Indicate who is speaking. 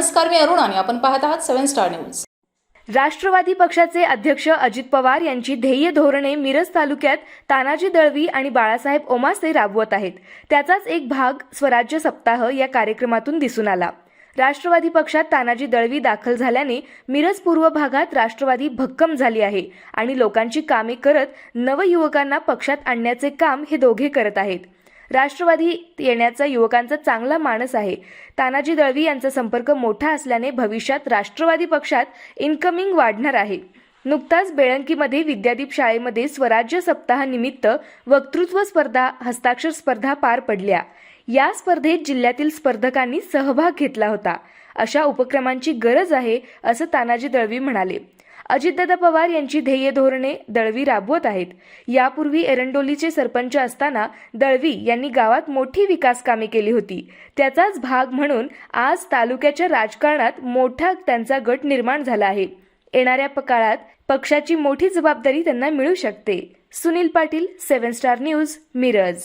Speaker 1: नमस्कार मी अरुण आणि आपण पाहत आहात सेव्हन स्टार न्यूज.
Speaker 2: राष्ट्रवादी पक्षाचे अध्यक्ष अजित पवार यांची ध्येय धोरणे मिरज तालुक्यात तानाजी दळवी आणि बाळासाहेब ओमासे राबवत आहेत. त्याचाच एक भाग स्वराज्य सप्ताह या कार्यक्रमातून दिसून आला. राष्ट्रवादी पक्षात तानाजी दळवी दाखल झाल्याने मिरज पूर्व भागात राष्ट्रवादी भक्कम झाली आहे आणि लोकांची कामे करत नवयुवकांना पक्षात आणण्याचे काम हे दोघे करत आहेत. राष्ट्रवादी येण्याचा युवकांचा चांगला मानस आहे. तानाजी दळवी यांचा संपर्क मोठा असल्याने भविष्यात राष्ट्रवादी पक्षात इन्कमिंग वाढणार आहे. नुकताच बेळंकीमध्ये विद्यादीप शाळेमध्ये स्वराज्य सप्ताहानिमित्त वक्तृत्व स्पर्धा हस्ताक्षर स्पर्धा पार पडल्या. या स्पर्धेत जिल्ह्यातील स्पर्धकांनी सहभाग घेतला होता. अशा उपक्रमांची गरज आहे असं तानाजी दळवी म्हणाले. अजितदादा पवार यांची ध्येय धोरणे दळवी राबवत आहेत. यापूर्वी एरंडोलीचे सरपंच असताना दळवी यांनी गावात मोठी विकास कामे केली होती. त्याचाच भाग म्हणून आज तालुक्याच्या राजकारणात मोठा त्यांचा गट निर्माण झाला आहे. येणाऱ्या प- काळात पक्षाची मोठी जबाबदारी त्यांना मिळू शकते. Sunil Patil seven star news Miraj.